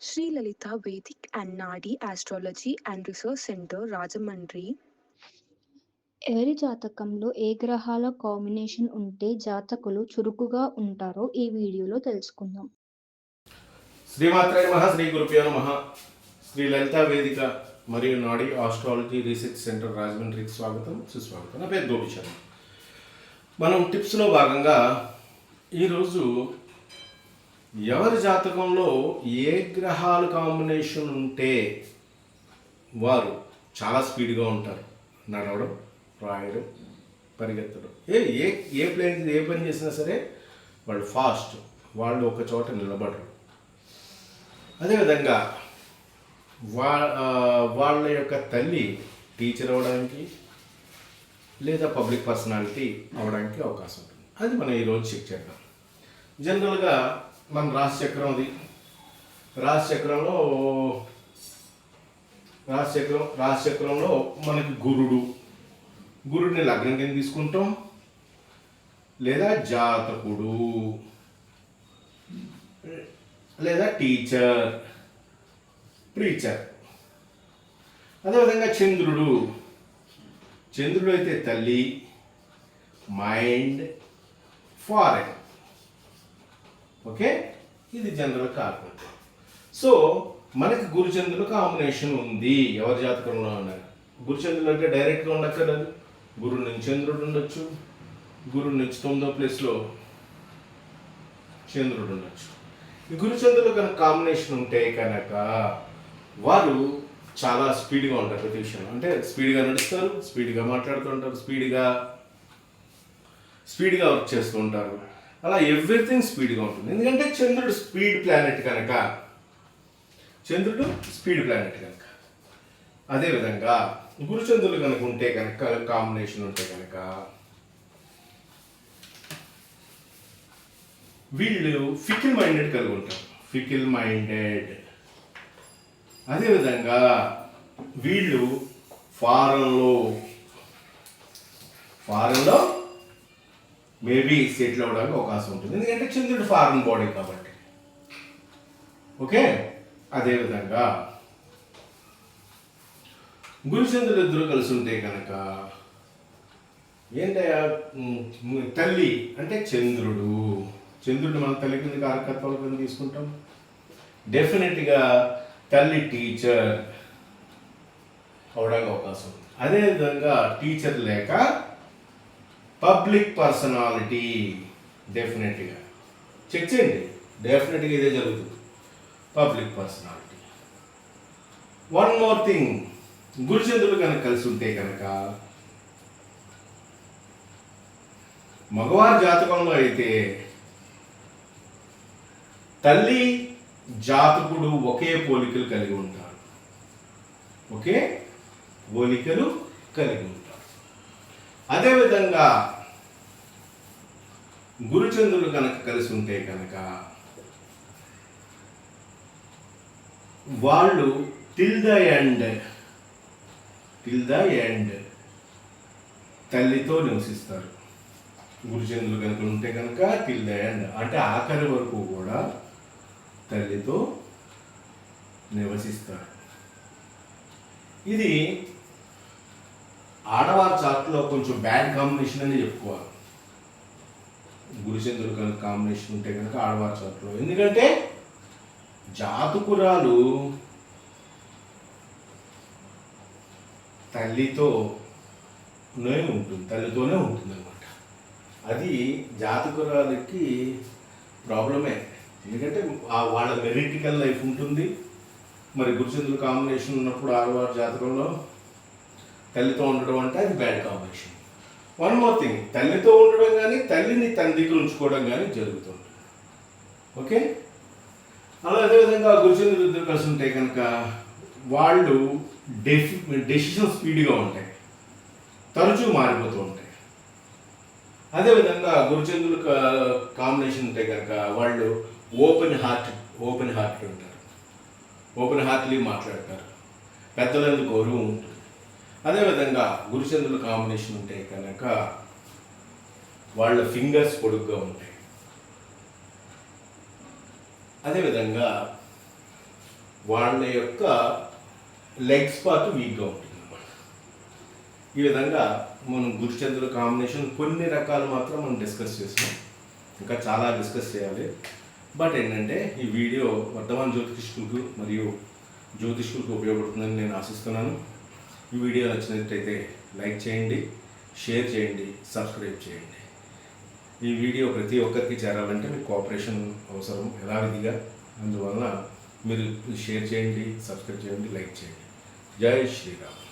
Sri Lalita Vedic and Nadi Astrology and Research Center, Rajamandri. ఎవరి జాతకంలో ఏ గ్రహాల combination ఉంటే జాతకులు చురుకుగా ఉంటారో ఈ వీడియోలో తెలుసుకుందాం. శ్రీమాత్రే నమ శ్రీ గురుభ్యో నమ. శ్రీ లలితా వేదిక మరియు నాడీ ఆస్ట్రాలజీ రీసెర్చ్ సెంటర్ రాజమండ్రికి స్వాగతం సుస్వాగతం. నా పేరు మనం టిప్స్లో భాగంగా ఈరోజు ఎవరి జాతకంలో ఏ గ్రహాల కాంబినేషన్ ఉంటే వారు చాలా స్పీడ్గా ఉంటారు? నడవడం రాయడం పరిగెత్తడం. ఏ ఏ ఏ ప్లేన్ ఏ పని చేసినా సరే వాళ్ళు ఫాస్ట్ వాళ్ళు ఒక చోట నిలబడరు. అదేవిధంగా వా వాళ్ళ యొక్క తల్లి టీచర్ అవ్వడానికి లేదా పబ్లిక్ పర్సనాలిటీ అవ్వడానికి అవకాశం ఉంటుంది. అది మనం ఈరోజు చెక్ చేద్దాం. జనరల్గా మన రాశిచక్రం అది. రాశి చక్రంలో రాశి మనకి గురుడు. గురుడిని లగ్నం కింద తీసుకుంటాం? లేదా జాతకుడు. లేదా టీచర్. ప్రీచర్. అదేవిధంగా చంద్రుడు. చంద్రుడు అయితే తల్లి. Mind foreign. ఓకే? ఇది జనరల్ కాకుండా సో మనకి గురుచంద్రుడు కాంబినేషన్ ఉంది. ఎవరి జాతకంలో ఉన్నారు గురుచంద్రుడు అంటే డైరెక్ట్గా ఉండక్కర్లేదు. గురు నుంచి చంద్రుడు ఉండొచ్చు. గురు నుంచి తొమ్మిదో ప్లేస్లో చంద్రుడు ఉండొచ్చు. ఈ గురుచంద్రులు కనుక కాంబినేషన్ ఉంటే కనుక వారు చాలా స్పీడ్గా ఉంటారు ప్రతి విషయంలో. అంటే స్పీడ్గా నడుస్తారు స్పీడ్గా మాట్లాడుతూ ఉంటారు స్పీడ్గా స్పీడ్గా వర్క్ చేస్తూ ఉంటారు. అలా ఎవ్రీథింగ్ స్పీడ్గా ఉంటుంది. ఎందుకంటే చంద్రుడు స్పీడ్ ప్లానెట్ కనుక చంద్రుడు స్పీడ్ ప్లానెట్ కనుక. అదేవిధంగా గురుచంద్రులు కనుక ఉంటే కనుక కాంబినేషన్ ఉంటే కనుక వీళ్ళు ఫికిల్ మైండెడ్ కలిగి ఉంటారు. ఫికిల్ మైండెడ్ అదేవిధంగా వీళ్ళు ఫారెన్లో ఫారెన్లో మేబీ సెటిల్ అవ్వడానికి అవకాశం ఉంటుంది. ఎందుకంటే చంద్రుడు ఫారెన్ బాడీ కాబట్టి. ఓకే? అదేవిధంగా గురుచంద్రుడు ఇద్దరు కలిసి ఉంటే కనుక ఏంటయ్యా? తల్లి అంటే చంద్రుడు. చంద్రుడు మన తల్లి కింద కార్యకర్తల కింద తీసుకుంటాం. డెఫినెట్గా తల్లి టీచర్ అవడానికి అవకాశం ఉంది. అదేవిధంగా టీచర్ లేక పబ్లిక్ పర్సనాలిటీ డెఫినెట్గా చెక్ చేయండి. డెఫినెట్గా ఇదే జరుగుతుంది. Public personality one more thing గురుచంద్రులు కనుక కలిసి ఉంటే కనుక మగవారి జాతకంలో అయితే తల్లి జాతకుడు ఒకే పోలికలు కలిగి ఉంటారు ఒకే పోలికలు కలిగి ఉంటారు అదేవిధంగా గురుచంద్రులు కనుక కలిసి ఉంటే కనుక వాళ్ళు till the end till the end తల్లితో నివసిస్తారు. గురుచంద్రులు కనుక ఉంటే కనుక టిల్ ద ఎండ్ అంటే ఆఖరి వరకు కూడా తల్లితో నివసిస్తారు. ఇది ఆడవారి చాట్లో కొంచెం బ్యాడ్ కాంబినేషన్ అని చెప్పుకోవాలి. గురుచంద్రుడు కనుక కాంబినేషన్ ఉంటే కనుక ఆడవారి చాట్లో ఎందుకంటే జాతకురాలు తల్లితోనే ఉంటుంది తల్లితోనే ఉంటుంది అనమాట అది జాతకురాలకి ప్రాబ్లమే. ఎందుకంటే ఆ వాళ్ళ మెరిటికల్ లైఫ్ ఉంటుంది. మరి గురుచంద్రుడు కాంబినేషన్ ఉన్నప్పుడు ఆడవారి జాతకంలో తల్లితో ఉండడం అంటే అది bad combination one more thing తల్లితో ఉండడం కానీ తల్లిని తన దగ్గర ఉంచుకోవడం కానీ జరుగుతుంది. ఓకే అలా అదేవిధంగా గురుచంద్రులు ఇద్దరు కలిసి ఉంటే కనుక వాళ్ళు డెఫి డెసిషన్ స్పీడ్గా ఉంటాయి. తరచూ మారిపోతూ ఉంటాయి. అదేవిధంగా గురుచంద్రులు కాంబినేషన్ ఉంటే కనుక వాళ్ళు ఓపెన్ హార్ట్ ఓపెన్ హార్ట్ ఉంటారు. ఓపెన్ హార్ట్లీ మాట్లాడతారు. పెద్దలందు గౌరవం ఉంటుంది. అదేవిధంగా గురుచంద్రుల కాంబినేషన్ ఉంటే కనుక వాళ్ళ ఫింగర్స్ పొడుగ్గా ఉంటాయి. అదేవిధంగా వాళ్ళ యొక్క లెగ్స్ పార్ట్ వీక్గా ఉంటుంది అన్నమాట ఈ విధంగా మనం గురుచంద్రుల కాంబినేషన్ కొన్ని రకాలు మాత్రం మనం డిస్కస్ చేసాం ఇంకా చాలా డిస్కస్ చేయాలి. బట్ ఏంటంటే ఈ వీడియో వర్ధమాన్ జ్యోతిష్కులకు మరియు జ్యోతిష్కులకు ఉపయోగపడుతుందని నేను ఆశిస్తున్నాను. ఈ వీడియో నచ్చినట్లయితే లైక్ చేయండి షేర్ చేయండి సబ్స్క్రైబ్ చేయండి. ఈ వీడియో ప్రతి ఒక్కరికి చేరాలంటే మీకు కోఆపరేషన్ అవసరం యథావిధిగా. అందువలన మీరు షేర్ చేయండి సబ్స్క్రైబ్ చేయండి లైక్ చేయండి. జై శ్రీరామ్.